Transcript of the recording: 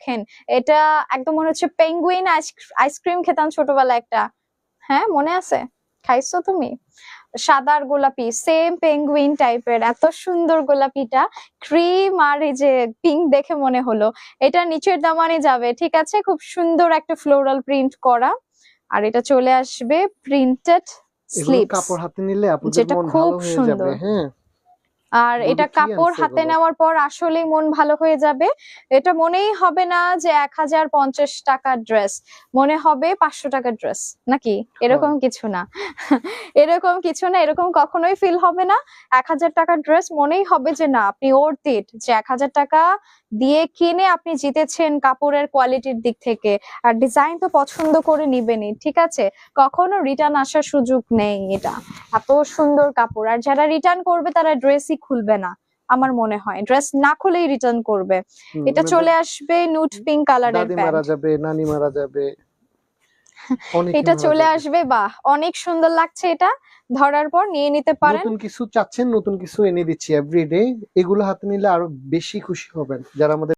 দেখেন এটা একদম মনে হচ্ছে পেঙ্গুইন আইসক্রিম খেতাম ছোটবেলায় একটা। হ্যাঁ মনে আছে? খাইছো তুমি? সাদার গোলাপি সেম পেঙ্গুইন টাইপের এত সুন্দর গোলাপিটা। ক্রিম আর এই যে পিঙ্ক দেখে মনে হলো। এটা নিচের দামানে যাবে ঠিক আছে? খুব সুন্দর একটা ফ্লোরাল প্রিন্ট করা। আর এটা চলে আসবে প্রিন্টেড স্লিপস কাপড় হাতে নিলে আপনাদের যেটা মন খুব ভালো হয়ে সুন্দর। যাবে হ্যাঁ। আর এটা কাপড় হাতে নেওয়ার পর আসলেই মন ভালো হয়ে যাবে। এটা মনেই হবে না যে এক হাজার পঞ্চাশ টাকার ড্রেস মনে হবে পাঁচশো টাকার ড্রেস নাকি? এরকম কিছু না। এরকম কিছু না এরকম কখনোই ফিল হবে না। এক হাজার টাকার ড্রেস মনেই হবে যে না আপনি ওর্থ ইট যে এক হাজার টাকা দিয়ে কিনে আপনি জিতেছেন কাপড়ের কোয়ালিটির দিক থেকে। আর ডিজাইন তো পছন্দ করে নিবেনই ঠিক আছে? কখনো রিটার্ন আসার সুযোগ নেই এটা। এত সুন্দর কাপড়। আর যারা রিটার্ন করবে তারা ড্রেসই খুলবে না আমার মনে হয়। ড্রেস না খুলেই রিটার্ন করবে। এটা মানে চলে আসবে নুট পিঙ্ক কালারের দাদি মারা যাবে নানি মারা যাবে। এটা চলে আসবে বাহ অনেক সুন্দর লাগছে এটা। ধরার পর নিয়ে নিতে পারেন। নতুন কিছু চাচ্ছেন নতুন কিছু এনে দিচ্ছি এভরিডে এগুলো হাতে নিলে আরও বেশি খুশি হবেন যারা আমাদের